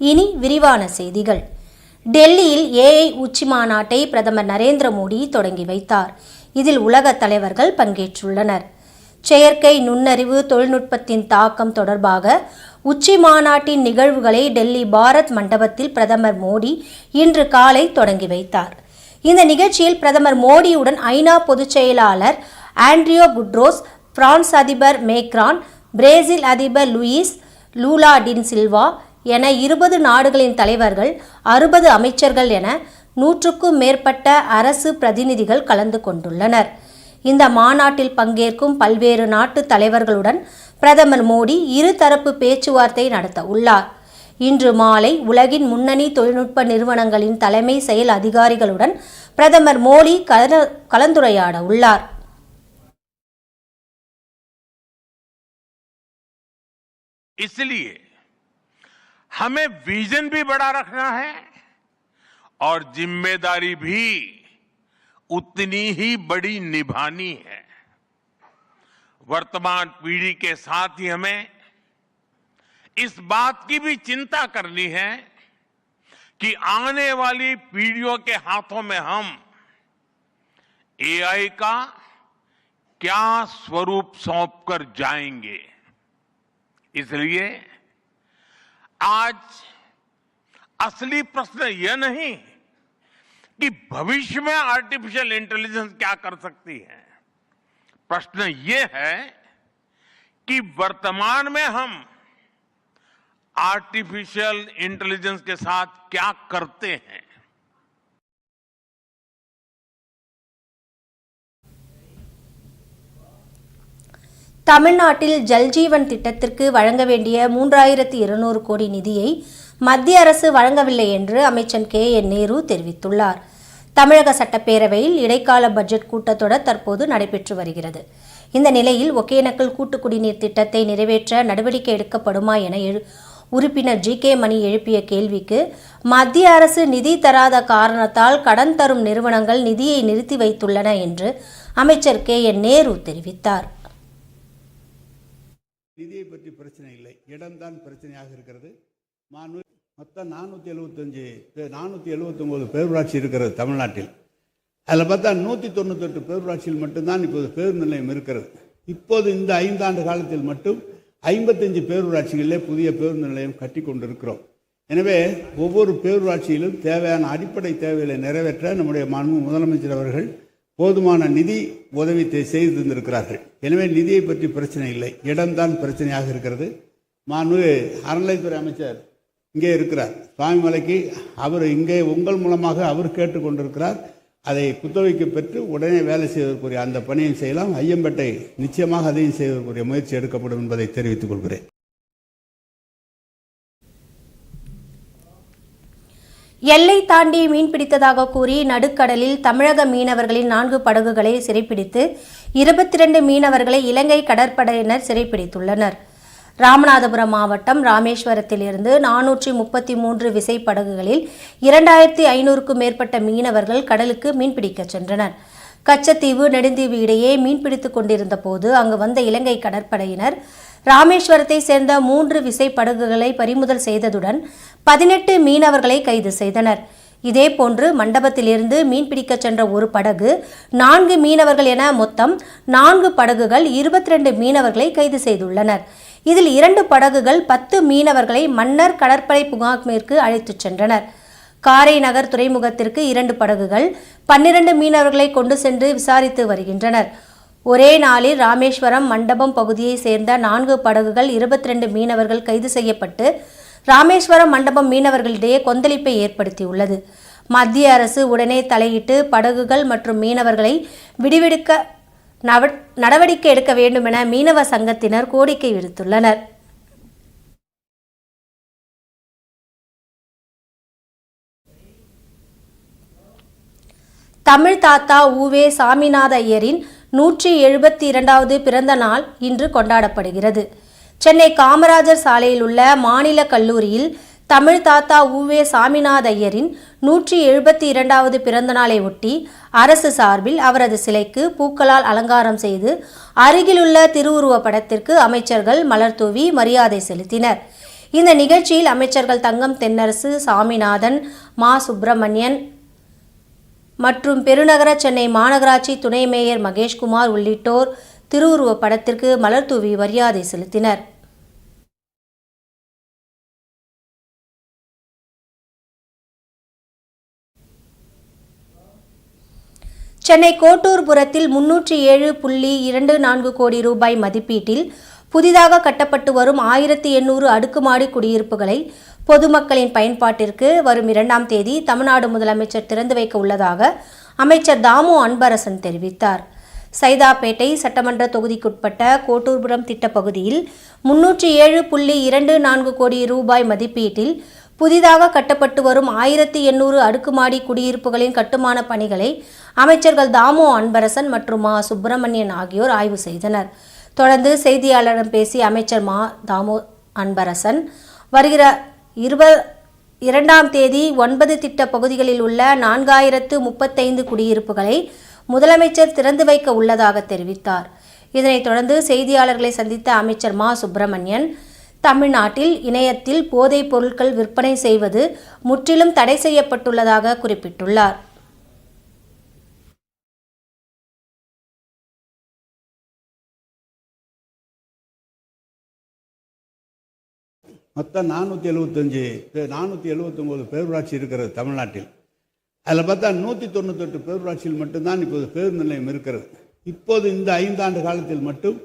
இனி விரிவான செய்திகள். டெல்லியில் ஏஐ உச்சி மாநாட்டை பிரதமர் நரேந்திர மோடி தொடங்கி வைத்தார். இதில் உலக தலைவர்கள் பங்கேற்றுள்ளனர். செயற்கை நுண்ணறிவு தொழில்நுட்பத்தின் தாக்கம் தொடர்பாக உச்சி மாநாட்டின் நிகழ்வுகளை டெல்லி பாரத் மண்டபத்தில் பிரதமர் மோடி இன்று காலை தொடங்கி வைத்தார். இந்த நிகழ்ச்சியில் பிரதமர் மோடியுடன் ஐநா பொதுச் செயலாளர் ஆண்ட்ரியோ குட்ரோஸ் பிரான்ஸ் அதிபர் மேக்ரான் பிரேசில் அதிபர் லூயிஸ் லூலா டின் சில்வா என இருபது நாடுகளின் தலைவர்கள் அறுபது அமைச்சர்கள் என நூற்றுக்கும் மேற்பட்ட அரசு பிரதிநிதிகள் கலந்து கொண்டுள்ளனர் இந்த மாநாட்டில் பங்கேற்கும் பல்வேறு நாட்டு தலைவர்களுடன் பிரதமர் மோடி இருதரப்பு பேச்சுவார்த்தை நடத்த உள்ளார் இன்று மாலை உலகின் முன்னணி தொழில்நுட்ப நிறுவனங்களின் தலைமை செயல் அதிகாரிகளுடன் பிரதமர் மோடி கல- கலந்துரையாட உள்ளார் इसलिए हमें विजन भी बड़ा रखना है और ज़िम्मेदारी भी उतनी ही बड़ी निभानी है। वर्तमान पीढ़ी के साथ ही हमें इस बात की भी चिंता करनी है कि आने वाली पीढ़ियों के हाथों में हम एआई का क्या स्वरूप सौंप कर जाएँगे। इसलिए आज असली प्रश्न यह नहीं कि भविष्य में आर्टिफिशियल इंटेलिजेंस क्या कर सकती है। प्रश्न यह है कि वर्तमान में हम आर्टिफिशियल इंटेलिजेंस के साथ क्या करते हैं। தமிழ்நாட்டில் ஜல்ஜீவன் திட்டத்திற்கு வழங்க வேண்டிய மூன்றாயிரத்து இருநூறு கோடி நிதியை மத்திய அரசு வழங்கவில்லை என்று அமைச்சர் கே என் நேரு தெரிவித்துள்ளார். தமிழக சட்டப்பேரவையில் இடைக்கால பட்ஜெட் கூட்டத்தொடர் தற்போது நடைபெற்று வருகிறது. இந்த நிலையில் ஒகேனக்கல் கூட்டு குடிநீர் திட்டத்தை நிறைவேற்ற நடவடிக்கை எடுக்கப்படுமா என எழு உறுப்பினர் ஜி கே மணி எழுப்பிய கேள்விக்கு மத்திய அரசு நிதி தராத காரணத்தால் கடன் தரும் நிறுவனங்கள் நிதியை நிறுத்தி வைத்துள்ளன என்று அமைச்சர் கே என் நேரு தெரிவித்தார். நிதியை பற்றி பிரச்சனை இல்லை. இடம்தான் பிரச்சனையாக இருக்கிறது. மாநூ மொத்தம் நானூற்றி எழுபத்தஞ்சு நானூற்றி எழுபத்தொம்போது பேரூராட்சி இருக்கிறது தமிழ்நாட்டில். அதில் பார்த்தா நூற்றி தொண்ணூத்தெட்டு பேரூராட்சியில் மட்டும்தான் இப்போது பேருந்து நிலையம் இருக்கிறது. இப்போது இந்த ஐந்தாண்டு காலத்தில் மட்டும் ஐம்பத்தஞ்சு பேரூராட்சிகளிலே புதிய பேருந்து நிலையம் கட்டி கொண்டிருக்கிறோம். எனவே ஒவ்வொரு பேரூராட்சியிலும் தேவையான அடிப்படை தேவைகளை நிறைவேற்ற நம்முடைய மாண்பு முதலமைச்சர் அவர்கள் போதுமான நிதி உதவி செய்து தந்திருக்கிறார்கள் எனவே நிதியை பற்றி பிரச்சனை இல்லை. இடம்தான் பிரச்சனையாக இருக்கிறது. மாண்பு அறநிலைத்துறை அமைச்சர் இங்கே இருக்கிறார். சுவாமிமலைக்கு அவர் இங்கே உங்கள் மூலமாக அவர் கேட்டுக்கொண்டிருக்கிறார். அதை குத்தகைக்கு பெற்று உடனே வேலை செய்வதற்குரிய அந்த பணியை செய்யலாம். ஐயம்பேட்டை நிச்சயமாக அதையும் செய்வதற்குரிய முயற்சி எடுக்கப்படும் என்பதை தெரிவித்துக் கொள்கிறேன். எல்லை தாண்டி மீன் பிடித்ததாக கூறி நடுக்கடலில் தமிழக மீனவர்களின் நான்கு படகுகளை சிறைப்பிடித்து இருபத்தி ரெண்டு மீனவர்களை இலங்கை கடற்படையினர் சிறைப்பிடித்துள்ளனர். ராமநாதபுரம் மாவட்டம் ராமேஸ்வரத்திலிருந்து நானூற்றி முப்பத்தி மூன்று விசைப்படகுகளில் இரண்டாயிரத்தி ஐநூறுக்கும் மேற்பட்ட மீனவர்கள் கடலுக்கு மீன்பிடிக்கச் சென்றனர். கச்சத்தீவு நெடுந்தீவு இடையே மீன்பிடித்துக் கொண்டிருந்த போது அங்கு வந்த இலங்கை கடற்படையினர் ராமேஸ்வரத்தை சேர்ந்த மூன்று விசைப்படகுகளை பறிமுதல் செய்ததுடன் பதினெட்டு மீனவர்களை கைது செய்தனர். இதேபோன்று மண்டபத்திலிருந்து மீன்பிடிக்க சென்ற ஒரு படகு நான்கு மீனவர்கள் என மொத்தம் நான்கு படகுகள் இருபத்தி ரெண்டு மீனவர்களை கைது செய்துள்ளனர். இதில் இரண்டு படகுகள் பத்து மீனவர்களை மன்னர் கடற்படை புகாக்மேற்கு அழைத்துச் சென்றனர். காரை நகர் துறைமுகத்திற்கு இரண்டு படகுகள் பன்னிரண்டு மீனவர்களை கொண்டு சென்று விசாரித்து வருகின்றனர். ஒரே நாளில் ராமேஸ்வரம் மண்டபம் பகுதியை சேர்ந்த நான்கு படகுகள் இருபத்தி ரெண்டு மீனவர்கள் கைது செய்யப்பட்டு ராமேஸ்வரம் மண்டபம் மீனவர்களிடையே கொந்தளிப்பை ஏற்படுத்தியுள்ளது. மத்திய அரசு உடனே தலையிட்டு படகுகள் மற்றும் மீனவர்களை விடுவிடுக்க நடவடிக்கை எடுக்க வேண்டுமென மீனவ சங்கத்தினர் கோரிக்கை விடுத்துள்ளனர். தமிழ் தாத்தா உவே சாமிநாத ஐயரின் நூற்றி எழுபத்தி இரண்டாவது பிறந்த நாள் இன்று கொண்டாடப்படுகிறது. சென்னை காமராஜர் சாலையில் உள்ள மாநில கல்லூரியில் தமிழ் தாத்தா உவே சாமிநாத ஐயரின் நூற்றி எழுபத்தி இரண்டாவது பிறந்த நாளை ஒட்டி அரசு சார்பில் அவரது சிலைக்கு பூக்களால் அலங்காரம் செய்து அருகிலுள்ள திருவுருவப் படத்திற்கு அமைச்சர்கள் மலர்தூவி மரியாதை செலுத்தினர். இந்த நிகழ்ச்சியில் அமைச்சர்கள் தங்கம் தென்னரசு சாமிநாதன் மா சுப்பிரமணியன் மற்றும் பெருநகர சென்னை மாநகராட்சி துணை மேயர் மகேஷ்குமார் உள்ளிட்டோர் திருவுருவப் படத்திற்கு மலர் தூவி மரியாதை செலுத்தினர். சென்னை கோட்டூர்புரத்தில் முன்னூற்றி ஏழு புள்ளி இரண்டு நான்கு கோடி ரூபாய் மதிப்பீட்டில் புதிதாக கட்டப்பட்டு வரும் ஆயிரத்தி எண்ணூறு அடுக்குமாடி குடியிருப்புகளை பொதுமக்களின் பயன்பாட்டிற்கு வரும் இரண்டாம் தேதி தமிழ்நாடு முதலமைச்சர் திறந்து வைக்க உள்ளதாக அமைச்சர் தாமு அன்பரசன் தெரிவித்தார். சைதாப்பேட்டை சட்டமன்ற தொகுதிக்குட்பட்ட கோட்டூர்புரம் திட்டப்பகுதியில் முன்னூற்றி ஏழு புள்ளி இரண்டு நான்கு கோடி ரூபாய் மதிப்பீட்டில் புதிதாக கட்டப்பட்டு வரும் ஆயிரத்தி எண்ணூறு அடுக்குமாடி குடியிருப்புகளின் கட்டுமான பணிகளை அமைச்சர்கள் தாமோ அன்பரசன் மற்றும் மா. சுப்பிரமணியன் ஆகியோர் ஆய்வு செய்தனர். தொடர்ந்து செய்தியாளரிடம் பேசிய அமைச்சர் மா. தாமோ அன்பரசன் வருகிற இருப இரண்டாம் தேதி ஒன்பது திட்ட பகுதிகளில் உள்ள நான்காயிரத்து முப்பத்தைந்து குடியிருப்புகளை முதலமைச்சர் திறந்து வைக்க உள்ளதாக தெரிவித்தார். இதனைத் தொடர்ந்து செய்தியாளர்களை சந்தித்த அமைச்சர் மா. சுப்பிரமணியன் தமிழ்நாட்டில் இணையத்தில் போதைப் பொருட்கள் விற்பனை செய்வது முற்றிலும் தடை செய்யப்பட்டுள்ளதாக குறிப்பிட்டுள்ளார். மொத்தம் நானூற்றி எழுபத்தஞ்சு நானூற்றி எழுபத்தொம்போது பேரூராட்சி இருக்கிறது தமிழ்நாட்டில். அதில் பார்த்தா நூற்றி தொண்ணூத்தெட்டு பேரூராட்சியில் மட்டும்தான் இப்போது பேருந்து நிலையம் இருக்கிறது. இப்போது இந்த ஐந்தாண்டு காலத்தில் மட்டும்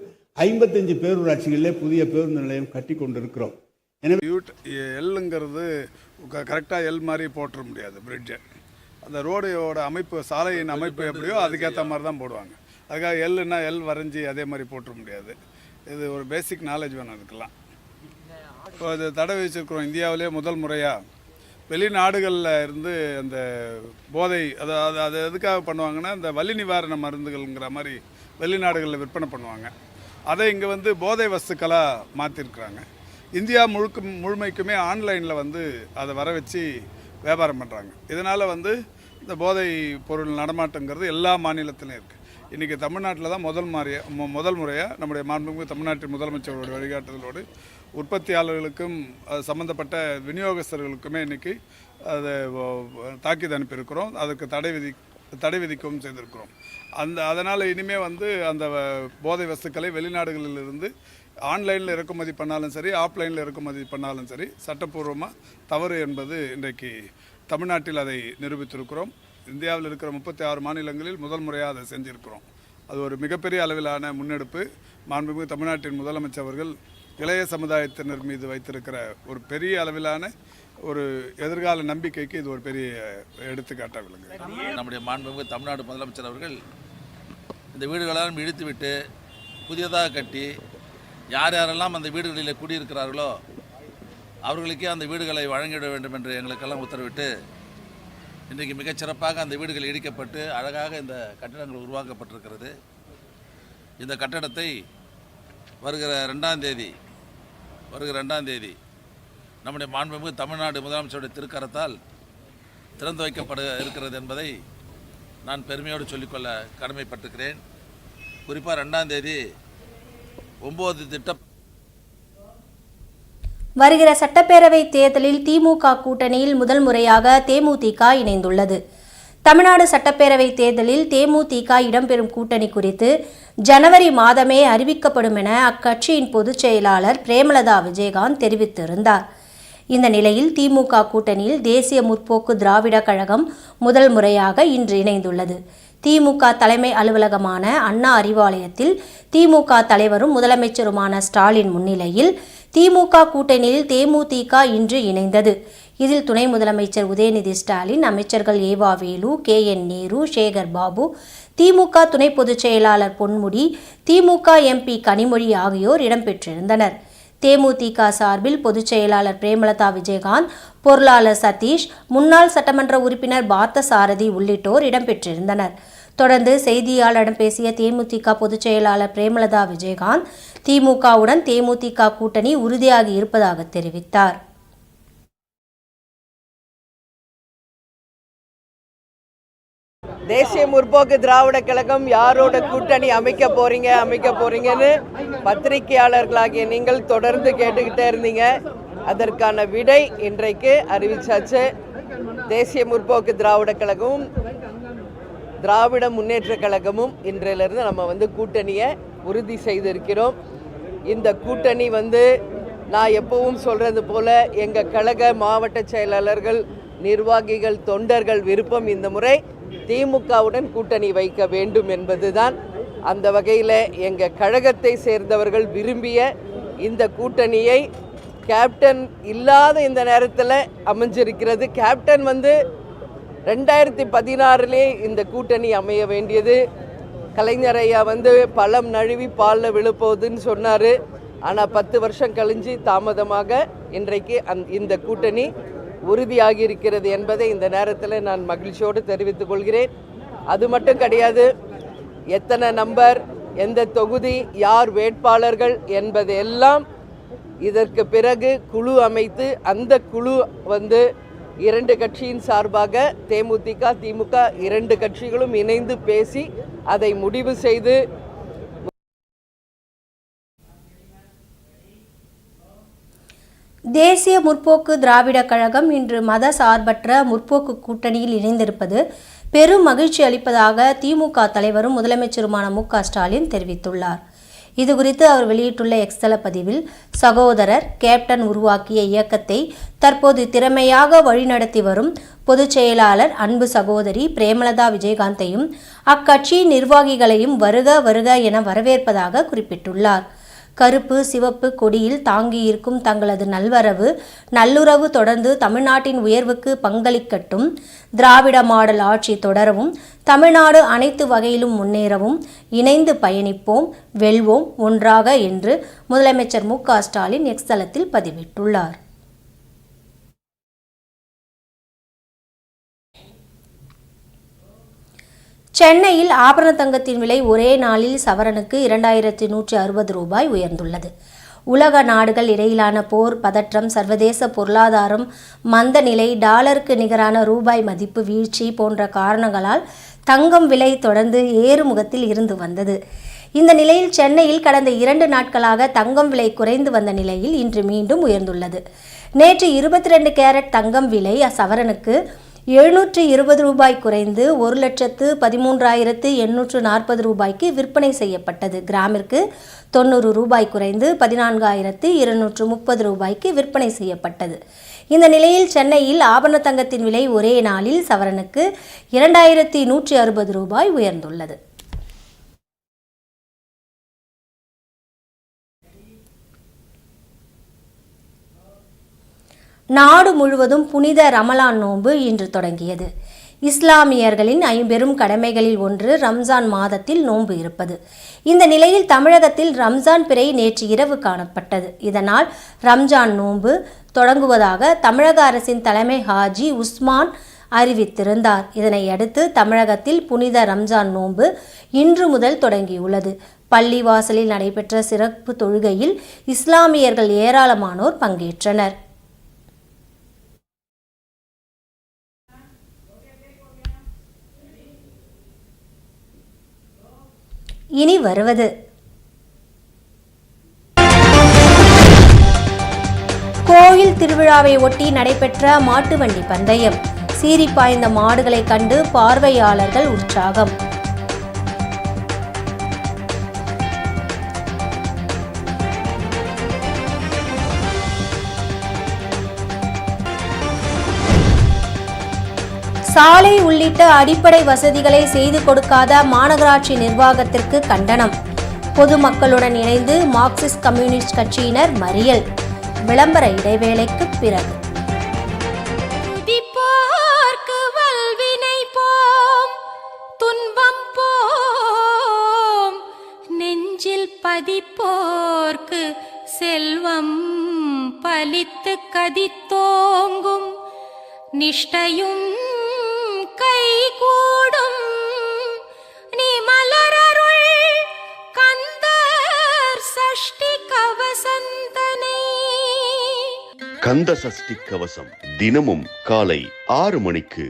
ஐம்பத்தஞ்சு பேரூராட்சிகளிலே புதிய பேருந்து நிலையம் கட்டி கொண்டிருக்கிறோம். எனவே யூட் எல்லுங்கிறது கரெக்டாக எல் மாதிரி போட்டுற முடியாது பிரிட்ஜை அந்த ரோடையோட அமைப்பு சாலையின் அமைப்பு எப்படியோ அதுக்கேற்ற மாதிரி தான் போடுவாங்க. அதுக்காக எல்லுன்னா எல் வரைஞ்சி அதே மாதிரி போட்டுற முடியாது. இது ஒரு பேசிக் நாலேஜ் வேணும் அதுக்கெல்லாம். இப்போ அது தடை வச்சிருக்கிறோம் இந்தியாவிலே முதல் முறையாக வெளிநாடுகளில் இருந்து அந்த போதை அது அது அது எதுக்காக பண்ணுவாங்கன்னா இந்த வலி நிவாரண மருந்துகள்ங்கிற மாதிரி வெளிநாடுகளில் விற்பனை பண்ணுவாங்க. அதை இங்கே வந்து போதை வஸ்துக்களாக மாற்றிருக்கிறாங்க இந்தியா முழுக்க முழுமைக்குமே ஆன்லைனில் வந்து அதை வர வச்சு வியாபாரம் பண்ணுறாங்க இதனால் வந்து இந்த போதை பொருள் நடமாட்டங்கிறது எல்லா மாநிலத்திலையும் இருக்குது இன்றைக்கி தமிழ்நாட்டில் தான் முதல் மாதிரியா மு- முதல் முறையாக நம்முடைய மாண்புமிகு தமிழ்நாட்டின் முதலமைச்சரோட வழிகாட்டுதலோடு உற்பத்தியாளர்களுக்கும் அது சம்மந்தப்பட்ட விநியோகஸ்தர்களுக்குமே இன்றைக்கி அதை தாக்கி அனுப்பியிருக்கிறோம். அதுக்கு தடை விதி தடை விதிக்கவும் செய்திருக்கிறோம். அந்த அதனால் இனிமேல் வந்து அந்த போதை வஸ்துக்களை வெளிநாடுகளிலிருந்து ஆன்லைனில் இறக்குமதி பண்ணாலும் சரி ஆஃப்லைனில் இறக்குமதி பண்ணாலும் சரி சட்டப்பூர்வமாக தவறு என்பது இன்றைக்கு தமிழ்நாட்டில் அதை நிரூபித்திருக்கிறோம். இந்தியாவில் இருக்கிற முப்பத்தி ஆறு மாநிலங்களில் முதல் முறையாக அதை செஞ்சுருக்கிறோம். அது ஒரு மிகப்பெரிய அளவிலான முன்னெடுப்பு. மாண்புமிகு தமிழ்நாட்டின் முதலமைச்சர் அவர்கள் இளைய சமுதாயத்தினர் மீது வைத்திருக்கிற ஒரு பெரிய அளவிலான ஒரு எதிர்கால நம்பிக்கைக்கு இது ஒரு பெரிய எடுத்துக்காட்டாக விளங்குது. நம்முடைய மாண்புமிகு தமிழ்நாடு முதலமைச்சர் அவர்கள் இந்த வீடுகளெல்லாம் இழுத்துவிட்டு புதியதாக கட்டி யார் யாரெல்லாம் அந்த வீடுகளில் குடியிருக்கிறார்களோ அவர்களுக்கே அந்த வீடுகளை வழங்கிட வேண்டும் என்று எங்களுக்கெல்லாம் உத்தரவிட்டு இன்றைக்கு மிகச்சிறப்பாக அந்த வீடுகள் இடிக்கப்பட்டு அழகாக இந்த கட்டிடங்கள் உருவாக்கப்பட்டிருக்கிறது. இந்த கட்டடத்தை வருகிற ரெண்டாம் தேதி வருகிற ரெண்டாம் தேதி நம்முடைய மாண்புமிகு தமிழ்நாடு முதலமைச்சருடைய திருக்கரத்தால் திறந்து வைக்கப்பட இருக்கிறது என்பதை நான் பெருமையோடு சொல்லிக்கொள்ள கடமைப்பட்டிருக்கிறேன். குறிப்பாக ரெண்டாம் தேதி ஒம்பது திட்டம் வருகிற சட்டப்பேரவை தேர்தலில் திமுக கூட்டணியில் முதல் முறையாக தேமுதிக இணைந்துள்ளது. தமிழ்நாடு சட்டப்பேரவை தேர்தலில் தேமுதிக இடம்பெறும் கூட்டணி குறித்து ஜனவரி மாதமே அறிவிக்கப்படும் என அக்கட்சியின் பொதுச் செயலாளர் பிரேமலதா விஜயகாந்த் தெரிவித்திருந்தார். இந்த நிலையில் திமுக கூட்டணியில் தேசிய முற்போக்கு திராவிட கழகம் முதல் முறையாக இன்று இணைந்துள்ளது. திமுக தலைமை அலுவலகமான அண்ணா அறிவாலயத்தில் திமுக தலைவரும் முதலமைச்சருமான ஸ்டாலின் முன்னிலையில் திமுக கூட்டணியில் தேமுதிக இன்று இணைந்தது. இதில் துணை முதலமைச்சர் உதயநிதி ஸ்டாலின் அமைச்சர்கள் ஏவா வேலு கே என் நேரு சேகர் பாபு திமுக துணை பொதுச் செயலாளர் பொன்முடி திமுக எம்பி கனிமொழி ஆகியோர் இடம்பெற்றிருந்தனர். தேமுதிக சார்பில் பொதுச் செயலாளர் பிரேமலதா விஜயகாந்த் பொருளாளர் சதீஷ் முன்னாள் சட்டமன்ற உறுப்பினர் பார்த்தசாரதி உள்ளிட்டோர் இடம்பெற்றிருந்தனர். தொடர்ந்து செய்தியாளரிடம் பேசிய தேமுதிக பொதுச் செயலாளர் பிரேமலதா விஜயகாந்த் திமுகவுடன் தேமுதிக கூட்டணி உறுதியாகி இருப்பதாக தெரிவித்தார். தேசிய முற்போக்கு திராவிட கழகம் யாரோட கூட்டணி அமைக்க போறீங்க அமைக்க போறீங்கன்னு பத்திரிகையாளர்களாகிய நீங்கள் தொடர்ந்து கேட்டுக்கிட்டே இருந்தீங்க. அதற்கான விடை இன்றைக்கு அறிவிச்சாச்சு. தேசிய முற்போக்கு திராவிட கழகமும் திராவிட முன்னேற்ற கழகமும் இன்றையிலிருந்து நம்ம வந்து கூட்டணியை உறுதி செய்திருக்கிறோம். இந்த கூட்டணி வந்து நான் எப்பவும் சொல்கிறது போல எங்கள் கழக மாவட்ட செயலாளர்கள் நிர்வாகிகள் தொண்டர்கள் விருப்பம் இந்த முறை திமுகவுடன் கூட்டணி வைக்க வேண்டும் என்பதுதான் அந்த வகையில் எங்கள் கழகத்தை சேர்ந்தவர்கள் விரும்பிய இந்த கூட்டணியை கேப்டன் இல்லாத இந்த நேரத்தில் அமைஞ்சிருக்கிறது. கேப்டன் வந்து ரெண்டாயிரத்தி பதினாறுலே இந்த கூட்டணி அமைய வேண்டியது. கலைஞர் ஐயா வந்து பழம் நழுவி பாலில் விழுப்போகுதுன்னு சொன்னார். ஆனால் பத்து வருஷம் கழிஞ்சு தாமதமாக இன்றைக்கு அந் இந்த கூட்டணி உறுதியாகி இருக்கிறது என்பதை இந்த நேரத்தில் நான் மகிழ்ச்சியோடு தெரிவித்துக் கொள்கிறேன். அது மட்டும் கிடையாது எத்தனை நம்பர் எந்த தொகுதி யார் வேட்பாளர்கள் என்பதெல்லாம் இதற்கு பிறகு குழு அமைத்து அந்த குழு வந்து இரண்டு கட்சியின் சார்பாக தேமுதிக திமுக இரண்டு கட்சிகளும் இணைந்து பேசி அதை முடிவு செய்து தேசிய முற்போக்கு திராவிட கழகம் இன்று மத சார்பற்ற முற்போக்கு கூட்டணியில் இணைந்திருப்பது பெரும் மகிழ்ச்சி அளிப்பதாக திமுக தலைவரும் முதலமைச்சருமான மு ஸ்டாலின் தெரிவித்துள்ளார். இதுகுறித்து அவர் வெளியிட்டுள்ள எக்ஸ்தல பதிவில் சகோதரர் கேப்டன் உருவாக்கிய இயக்கத்தை தற்போது திறமையாக வழிநடத்தி வரும் பொதுச் செயலாளர் அன்பு சகோதரி பிரேமலதா விஜயகாந்தையும் அக்கட்சியின் நிர்வாகிகளையும் வருக வருக என வரவேற்பதாக குறிப்பிட்டுள்ளார். கருப்பு சிவப்பு கொடியில் தாங்கியிருக்கும் தங்களது நல்வரவு நல்லுறவு தொடர்ந்து தமிழ்நாட்டின் உயர்வுக்கு பங்களிக்கட்டும் திராவிட மாடல் ஆட்சி தொடரவும் தமிழ்நாடு அனைத்து வகையிலும் முன்னேறவும் இணைந்து பயணிப்போம் வெல்வோம் ஒன்றாக என்று முதலமைச்சர் மு க ஸ்டாலின் எக்ஸ் தளத்தில் பதிவிட்டுள்ளார். சென்னையில் ஆபரண தங்கத்தின் விலை ஒரே நாளில் சவரனுக்கு இரண்டாயிரத்தி நூற்றி அறுபது ரூபாய் உயர்ந்துள்ளது. உலக நாடுகள் இடையிலான போர் பதற்றம் சர்வதேச பொருளாதாரம் மந்த நிலை டாலருக்கு நிகரான ரூபாய் மதிப்பு வீழ்ச்சி போன்ற காரணங்களால் தங்கம் விலை தொடர்ந்து ஏறுமுகத்தில் இருந்து வந்தது. இந்த நிலையில் சென்னையில் கடந்த இரண்டு நாட்களாக தங்கம் விலை குறைந்து வந்த நிலையில் இன்று மீண்டும் உயர்ந்துள்ளது. நேற்று இருபத்தி ரெண்டு கேரட் தங்கம் விலை சவரனுக்கு எழுநூற்று இருபது ரூபாய் குறைந்து ஒரு லட்சத்து பதிமூன்றாயிரத்து எண்ணூற்று நாற்பது ரூபாய்க்கு விற்பனை செய்யப்பட்டது. கிராமிற்கு தொண்ணூறு ரூபாய் குறைந்து பதினான்காயிரத்து இருநூற்று முப்பது ரூபாய்க்கு விற்பனை செய்யப்பட்டது. இந்த நிலையில் சென்னையில் ஆபரண தங்கத்தின் விலை ஒரே நாளில் சவரனுக்கு இரண்டாயிரத்தி நூற்றி அறுபது ரூபாய் உயர்ந்துள்ளது. நாடு முழுவதும் புனித ரமலான் நோன்பு இன்று தொடங்கியது. இஸ்லாமியர்களின் ஐம்பெரும் கடமைகளில் ஒன்று ரம்ஜான் மாதத்தில் நோன்பு இருப்பது. இந்த நிலையில் தமிழகத்தில் ரம்ஜான் பிறை நேற்று இரவு காணப்பட்டது. இதனால் ரம்ஜான் நோன்பு தொடங்குவதாக தமிழக அரசின் தலைமை ஹாஜி உஸ்மான் அறிவித்திருந்தார். இதனையடுத்து தமிழகத்தில் புனித ரம்ஜான் நோன்பு இன்று முதல் தொடங்கியுள்ளது. பள்ளிவாசலில் நடைபெற்ற சிறப்பு தொழுகையில் இஸ்லாமியர்கள் ஏராளமானோர் பங்கேற்றனர். இனி வருவது. கோயில் திருவிழாவை ஒட்டி நடைபெற்ற மாட்டு வண்டி பந்தயம். சீறி பாய்ந்த மாடுகளை கண்டு பார்வையாளர்கள் உற்சாகம். சாலை உள்ளிட்ட அடிப்படை வசதிகளை செய்து கொடுக்காத மாநகராட்சி நிர்வாகத்திற்கு கண்டனம். பொதுமக்களுடன் இணைந்து மார்க்சிஸ்ட் கம்யூனிஸ்ட் கட்சியினர் மறியல். விளம்பர இடைவேளைக்கு பிறகு. துன்பம் நெஞ்சில் பதிப்போர்க்கு செல்வம் பலித்து கதித்தோங்கும். நிஷ்டையும் கந்த சஷ்டி கவசம் தினமும் காலை ஆறு மணிக்கு.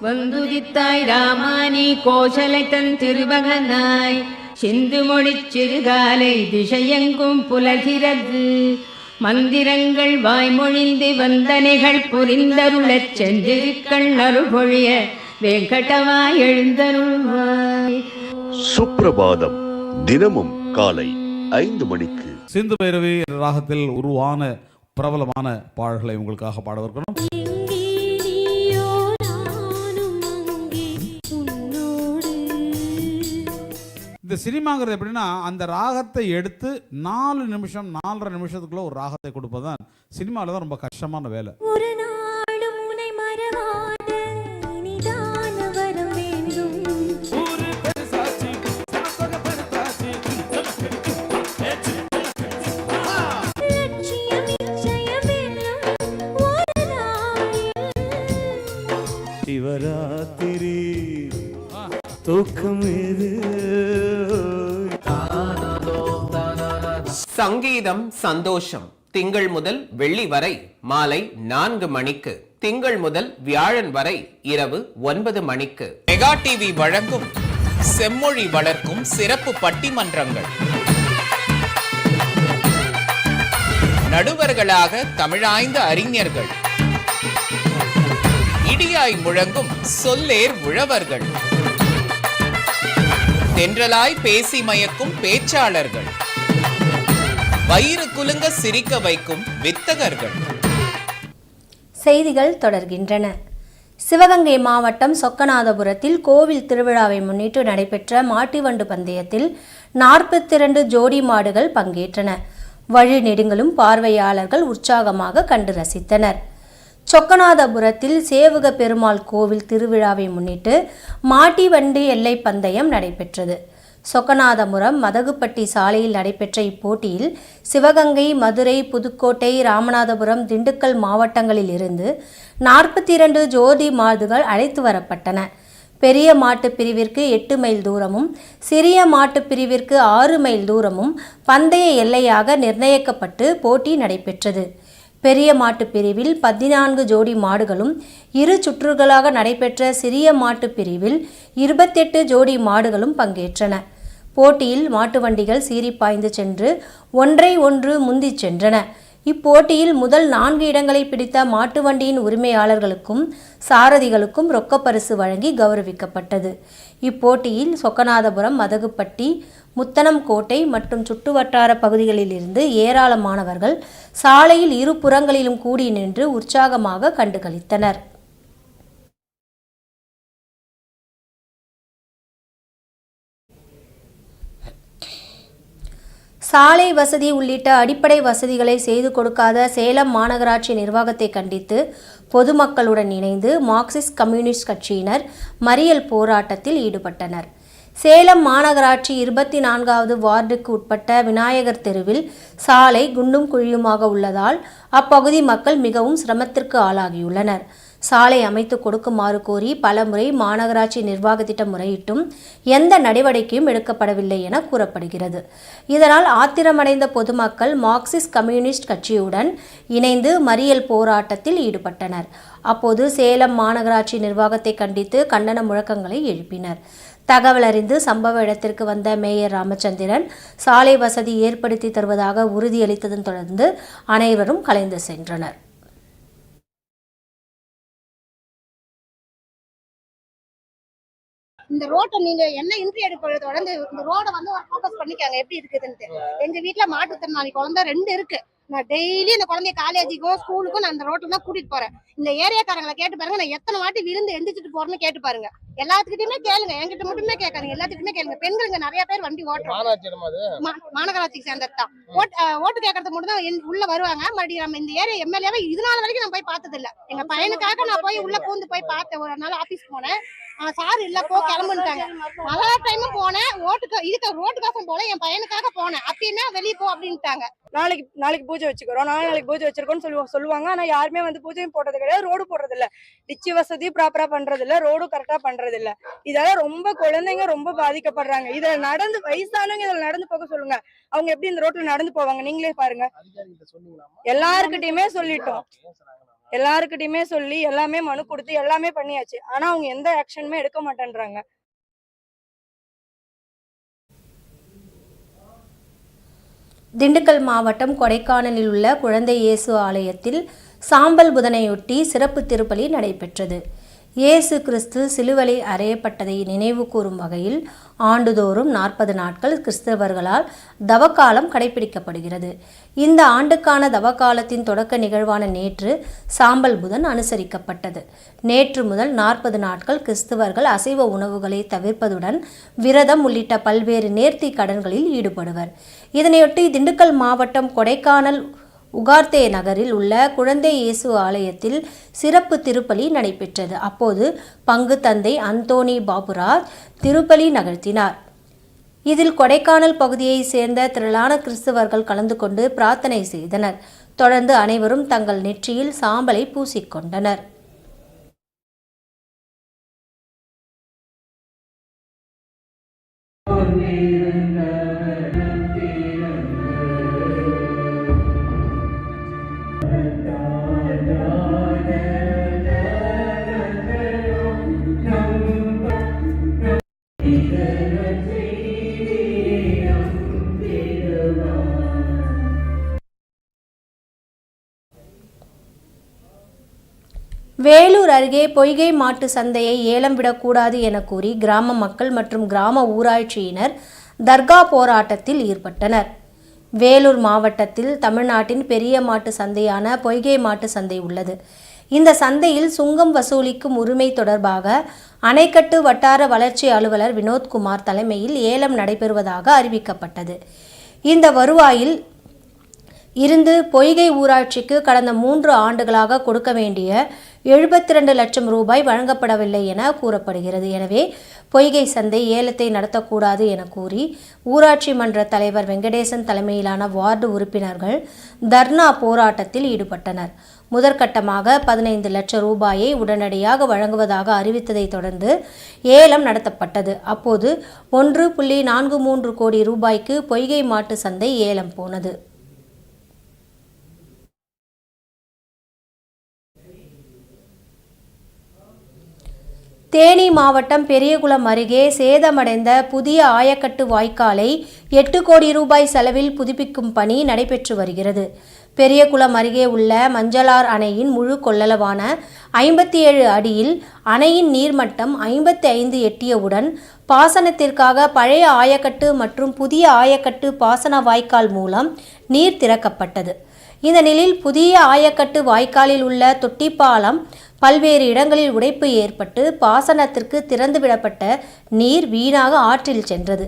வந்துதித்தாய் ராமானி கோசலை தன் திருமகனாய் சிந்துமொழிச் சிறுகாலை திசையெங்கும் புலர்கிறது மந்திரங்கள் வாய்மொழிந்து வந்தனைகள் புரிந்தருளச் சென்றிருக்கள் அருள்பொழிய வெங்கடவா எழுந்தருள்வாய். சுப்பிரபாதம் தினமும் காலை ஐந்து மணிக்கு. சிந்து பைரவி ராகத்தில் உருவான பிரபலமான பாடல்களை உங்களுக்காக பாடவிருக்கிறோம் சினிமாங்கிறது எப்படின்னா அந்த ராகத்தை எடுத்து நாலு நிமிஷம் நாலரை நிமிஷத்துக்குள்ள ஒரு ராகத்தை கொடுப்பதுதான். சினிமாவில் தான் ரொம்ப கஷ்டமான வேலை. சங்கீதம் சந்தோஷம். திங்கள் முதல் வெள்ளி வரை மாலை நான்கு மணிக்கு. திங்கள் முதல் வியாழன் வரை இரவு ஒன்பது மணிக்கு. மெகா டிவி வழங்கும் செம்மொழி வளர்க்கும் சிறப்பு பட்டிமன்றங்கள். நடுவர்களாக தமிழாய்ந்த அறிஞர்கள். இடியாய் முழங்கும் சொல்லேர் உழவர்கள். தென்றலாய் பேசி மயக்கும் பேச்சாளர்கள். வயிறு குலுங்க சிரிக்க வைக்கும் வித்தகர்கள். செய்திகள் தொடர்கின்றன. சிவகங்கை மாவட்டம் சொக்கநாதபுரத்தில் கோவில் திருவிழாவை முன்னிட்டு நடைபெற்ற மாட்டுவண்டு பந்தயத்தில் நாற்பத்தி இரண்டு ஜோடி மாடுகள் பங்கேற்றன. வழி நெடுங்களும் பார்வையாளர்கள் உற்சாகமாக கண்டு ரசித்தனர். சொக்கநாதபுரத்தில் சேவக பெருமாள் கோவில் திருவிழாவை முன்னிட்டு மாட்டிவண்டு எல்லை பந்தயம் நடைபெற்றது. சொக்கநாதபுரம் மதகுப்பட்டி சாலையில் நடைபெற்ற இப்போட்டியில் சிவகங்கை மதுரை புதுக்கோட்டை ராமநாதபுரம் திண்டுக்கல் மாவட்டங்களில் இருந்து நாற்பத்தி இரண்டு ஜோதி மாடுகள் அழைத்து வரப்பட்டன. பெரிய மாட்டு பிரிவிற்கு எட்டு மைல் தூரமும் சிறிய மாட்டு பிரிவிற்கு ஆறு மைல் தூரமும் பந்தய எல்லையாக நிர்ணயிக்கப்பட்டு போட்டி நடைபெற்றது. பெரிய மாட்டு பிரிவில் பதினான்கு ஜோடி மாடுகளும் இரு சுற்றுகளாக நடைபெற்ற சிறிய மாட்டு பிரிவில் இருபத்தெட்டு ஜோடி மாடுகளும் பங்கேற்றன. போட்டியில் மாட்டு வண்டிகள் சீறி பாய்ந்து சென்று ஒன்றை ஒன்று முந்திச் சென்றன. இப்போட்டியில் முதல் நான்கு இடங்களை பிடித்த மாட்டு வண்டியின் உரிமையாளர்களுக்கும் சாரதிகளுக்கும் ரொக்கப்பரிசு வழங்கி கௌரவிக்கப்பட்டது. இப்போட்டியில் சொக்கநாதபுரம் மதகுப்பட்டி முத்தனம்கோட்டை மற்றும் சுற்றுவட்டார பகுதிகளிலிருந்து ஏராளமானவர்கள் சாலையில் இரு புறங்களிலும் கூடி நின்று உற்சாகமாக கண்டுகளித்தனர். சாலை வசதி உள்ளிட்ட அடிப்படை வசதிகளை செய்து கொடுக்காத சேலம் மாநகராட்சி நிர்வாகத்தை கண்டித்து பொதுமக்களுடன் இணைந்து மார்க்சிஸ்ட் கம்யூனிஸ்ட் கட்சியினர் மறியல் போராட்டத்தில் ஈடுபட்டனர். சேலம் மாநகராட்சி இருபத்தி நான்காவது வார்டுக்கு உட்பட்ட விநாயகர் தெருவில் சாலை குண்டும் குழியுமாக உள்ளதால் அப்பகுதி மக்கள் மிகவும் சிரமத்திற்கு ஆளாகியுள்ளனர். சாலை அமைத்து கொடுக்குமாறு கோரி பலமுறை மாநகராட்சி நிர்வாகத்திடம் முறையிட்டும் எந்த நடவடிக்கையும் எடுக்கப்படவில்லை என கூறப்படுகிறது. இதனால் ஆத்திரமடைந்த பொதுமக்கள் மார்க்சிஸ்ட் கம்யூனிஸ்ட் கட்சியுடன் இணைந்து மறியல் போராட்டத்தில் ஈடுபட்டனர். அப்போது சேலம் மாநகராட்சி நிர்வாகத்தை கண்டித்து கண்டன முழக்கங்களை எழுப்பினர். தகவல் அறிந்து சம்பவ இடத்திற்கு வந்த மேயர் ராமச்சந்திரன் சாலை வசதி ஏற்படுத்தி தருவதாக உறுதியளித்ததன் தொடர்ந்து அனைவரும் கலைந்து சென்றனர். இந்த ரோட்டை நீங்க என்ன இன்ட்ரி எடுப்பதை தொடர்ந்து இந்த ரோட வந்து ஒரு ஃபோக்கஸ் பண்ணிக்காங்க. எப்படி இருக்குதுன்ட்டு. எங்க வீட்ல மாற்றுத்திறனாளி குழந்தை ரெண்டு இருக்கு. நான் டெய்லி இந்த குழந்தைய காலேஜுக்கும் ஸ்கூலுக்கும் நான் அந்த ரோட்ல தான் கூட்டிட்டு போறேன். இந்த ஏரியாக்காரங்களை கேட்டு பாருங்க. நான் எத்தனை வாட்டி விழுந்து எந்திரிச்சிட்டு போறேன்னு கேட்டு பாருங்க. எல்லாத்துக்கிட்டயுமே கேளுங்க. என்கிட்ட மட்டுமே கேட்காதீங்க. எல்லாத்துக்குமே கேளுங்க. பெண்களுங்க நிறைய பேர் வண்டி ஓட்டுறோம் மாநகராட்சிக்கு சேர்ந்தது தான். ஓட்டு கேட்கறதுக்கு மட்டும் தான் உள்ள வருவாங்க. மறுபடியும் நம்ம இந்த ஏரியா எம்எல்ஏவை இது நாள் வரைக்கும் நான் போய் பார்த்தது இல்ல எங்க பையனுக்காக நான் போய் உள்ள பூந்து போய் பார்த்தேன். ஒரு நாள் ஆபீஸ் போனேன். சார் இல்ல போ கிளம்புன்ட்டாங்க. மழை டைமும் போனேன். ஓட்டுக்கு இதுக்கு ரோட்டு காசும் போல என் பையனுக்காக போனேன். அப்படின்னா வெளியே போ அப்படின்ட்டாங்க. நாளைக்கு நாளைக்கு பூஜை வச்சுக்கிறோம். நாளை நாளைக்கு பூஜை வச்சிருக்கோம்னு சொல்லி சொல்லுவாங்க. ஆனா யாருமே வந்து பூஜையும் போடுறது கிடையாது. ரோடு போடுறது இல்ல டிச்சி வசதி ப்ராப்பரா பண்றது இல்ல ரோடும் கரெக்டா பண்றது இல்ல இதால ரொம்ப குழந்தைங்க ரொம்ப பாதிக்கப்படுறாங்க. இதுல நடந்து வயசானவங்க இதுல நடந்து போக சொல்லுங்க. அவங்க எப்படி இந்த ரோட்ல நடந்து போவாங்க? நீங்களே பாருங்க. எல்லாருக்கிட்டயுமே சொல்லிட்டோம். எல்லாருக்கிட்டையுமே சொல்லி எல்லாமே மனு கொடுத்து எல்லாமே பண்ணியாச்சு. ஆனா அவங்க எந்த ஆக்ஷனுமே எடுக்க மாட்டேன்றாங்க. திண்டுக்கல் மாவட்டம் கொடைக்கானலில் உள்ள குழந்தை இயேசு ஆலயத்தில் சாம்பல் புதனையொட்டி சிறப்பு திருப்பலி நடைபெற்றது. இயேசு கிறிஸ்து சிலுவலை அறையப்பட்டதை நினைவு கூறும் வகையில் ஆண்டுதோறும் நாற்பது நாட்கள் கிறிஸ்தவர்களால் தவக்காலம் கடைபிடிக்கப்படுகிறது. இந்த ஆண்டுக்கான தவக்காலத்தின் தொடக்க நிகழ்வான நேற்று சாம்பல் புதன் அனுசரிக்கப்பட்டது. நேற்று முதல் நாற்பது நாட்கள் கிறிஸ்தவர்கள் அசைவ உணவுகளை தவிர்ப்பதுடன் விரதம் உள்ளிட்ட பல்வேறு நேர்த்தி கடன்களில் ஈடுபடுவர். இதனையொட்டி திண்டுக்கல் மாவட்டம் கொடைக்கானல் உகார்த்தே நகரில் உள்ள குழந்தை இயேசு ஆலயத்தில் சிறப்பு திருப்பலி நடைபெற்றது. அப்போது பங்கு தந்தை அந்தோனி பாபுராஜ் திருப்பலி நகர்த்தினார். இதில் கொடைக்கானல் பகுதியைச் சேர்ந்த திரளான கிறிஸ்தவர்கள் கலந்து கொண்டு பிரார்த்தனை செய்தனர். தொடர்ந்து அனைவரும் தங்கள் நெற்றியில் சாம்பலை பூசிக்கொண்டனர். வேலூர் அருகே பொய்கை மாட்டு சந்தையை ஏலம் விடக்கூடாது என கூறி கிராம மக்கள் மற்றும் கிராம ஊராட்சியினர் தர்கா போராட்டத்தில் ஈடுபட்டனர். வேலூர் மாவட்டத்தில் தமிழ்நாட்டின் பெரிய மாட்டு சந்தையான பொய்கை மாட்டு சந்தை உள்ளது. இந்த சந்தையில் சுங்கம் வசூலிக்கும் உரிமை தொடர்பாக அணைக்கட்டு வட்டார வளர்ச்சி அலுவலர் வினோத்குமார் தலைமையில் ஏலம் நடைபெறுவதாக அறிவிக்கப்பட்டது. இந்த வருவாயில் இருந்து பொய்கை ஊராட்சிக்கு கடந்த மூன்று ஆண்டுகளாக கொடுக்க வேண்டிய எழுபத்தி ரெண்டு லட்சம் ரூபாய் வழங்கப்படவில்லை என கூறப்படுகிறது. எனவே பொய்கை சந்தை ஏலத்தை நடத்தக்கூடாது என கூறி ஊராட்சி மன்ற தலைவர் வெங்கடேசன் தலைமையிலான வார்டு உறுப்பினர்கள் தர்ணா போராட்டத்தில் ஈடுபட்டனர். முதற்கட்டமாக பதினைந்து லட்சம் ரூபாயை உடனடியாக வழங்குவதாக அறிவித்ததை தொடர்ந்து ஏலம் நடத்தப்பட்டது. அப்போது ஒன்று புள்ளி நான்கு மூன்று கோடி ரூபாய்க்கு பொய்கை மாட்டு சந்தை ஏலம் போனது. தேனி மாவட்டம் பெரியகுளம் அருகே சேதமடைந்த புதிய ஆயக்கட்டு வாய்க்காலை எட்டு கோடி ரூபாய் செலவில் புதுப்பிக்கும் பணி நடைபெற்று வருகிறது. பெரியகுளம் அருகே உள்ள மஞ்சளார் அணையின் முழு கொள்ளளவான ஐம்பத்தி ஏழு அடியில் அணையின் நீர்மட்டம் ஐம்பத்தி ஐந்து எட்டியவுடன் பாசனத்திற்காக பழைய ஆயக்கட்டு மற்றும் புதிய ஆயக்கட்டு பாசன வாய்க்கால் மூலம் நீர் திறக்கப்பட்டது. இந்த நிலையில் புதிய ஆயக்கட்டு வாய்க்காலில் உள்ள தொட்டிப்பாலம் பல்வேறு இடங்களில் உடைப்பு ஏற்பட்டு பாசனத்திற்கு திறந்துவிடப்பட்ட நீர் வீணாக ஆற்றில் சென்றது.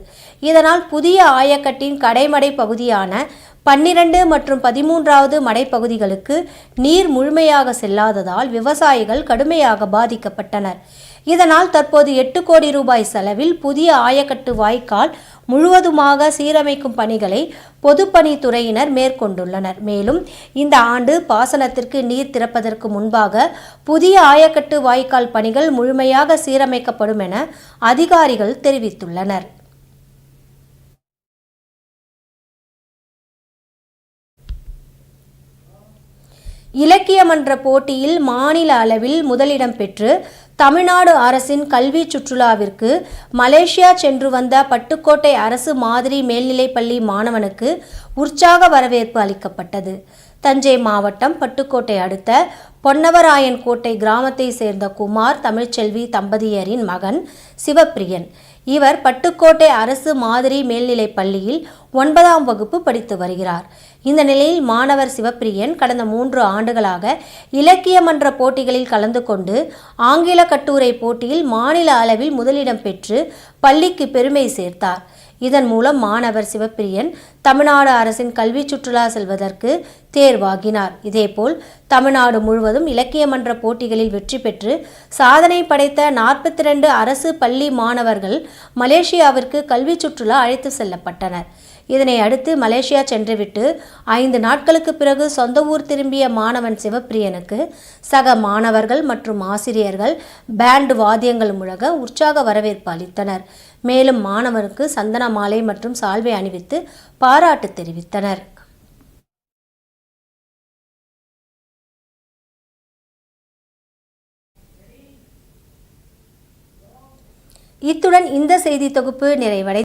இதனால் புதிய ஆயக்கட்டின் கடைமடை பகுதியான பன்னிரண்டு மற்றும் பதிமூன்றாவது மடைப்பகுதிகளுக்கு நீர் முழுமையாக செல்லாததால் விவசாயிகள் கடுமையாக பாதிக்கப்பட்டனர். இதனால் தற்போது எட்டு கோடி ரூபாய் செலவில் புதிய ஆயக்கட்டு வாய்க்கால் முழுவதுமாக சீரமைக்கும் பணிகளை பொதுப்பணித்துறையினர் மேற்கொண்டுள்ளனர். மேலும் இந்த ஆண்டு பாசனத்திற்கு நீர் திறப்பதற்கு முன்பாக புதிய ஆயக்கட்டு வாய்க்கால் பணிகள் முழுமையாக சீரமைக்கப்படும் என அதிகாரிகள் தெரிவித்துள்ளனர். இலக்கிய மன்ற போட்டியில் மாநில அளவில் முதலிடம் பெற்று தமிழ்நாடு அரசின் கல்வி சுற்றுலாவிற்கு மலேசியா சென்று வந்த பட்டுக்கோட்டை அரசு மாதிரி மேல்நிலைப்பள்ளி மாணவனுக்கு உற்சாக வரவேற்பு அளிக்கப்பட்டது. தஞ்சை மாவட்டம் பட்டுக்கோட்டை அடுத்த பொன்னவராயன் கோட்டை கிராமத்தை சேர்ந்த குமார் தமிழ்ச்செல்வி தம்பதியரின் மகன் சிவப்பிரியன். இவர் பட்டுக்கோட்டை அரசு மாதிரி மேல்நிலைப் பள்ளியில் ஒன்பதாம் வகுப்பு படித்து வருகிறார். இந்த நிலையில் மாணவர் சிவப்பிரியன் கடந்த மூன்று ஆண்டுகளாக இலக்கிய மன்ற போட்டிகளில் கலந்து கொண்டு ஆங்கில கட்டுரை போட்டியில் மாநில அளவில் முதலிடம் பெற்று பள்ளிக்கு பெருமை சேர்த்தார். இதன் மூலம் மாணவர் சிவப்பிரியன் தமிழ்நாடு அரசின் கல்வி சுற்றுலா செல்வதற்கு தேர்வாகினார். இதேபோல் தமிழ்நாடு முழுவதும் இலக்கிய மன்ற போட்டிகளில் வெற்றி பெற்று சாதனை படைத்த நாற்பத்தி ரெண்டு அரசு பள்ளி மாணவர்கள் மலேசியாவிற்கு கல்வி சுற்றுலா அழைத்து செல்லப்பட்டனர். இதனை அடுத்து மலேசியா சென்றுவிட்டு ஐந்து நாட்களுக்கு பிறகு சொந்த ஊர் திரும்பிய மாணவன் சிவப்பிரியனுக்கு சக மாணவர்கள் மற்றும் ஆசிரியர்கள் பேண்ட் வாத்தியங்கள் முழக உற்சாக வரவேற்பு அளித்தனர். மேலும் மாணவருக்கு சந்தன மாலை மற்றும் சால்வை அணிவித்து பாராட்டு தெரிவித்தனர். இத்துடன் இந்த செய்தி தொகுப்பு நிறைவடை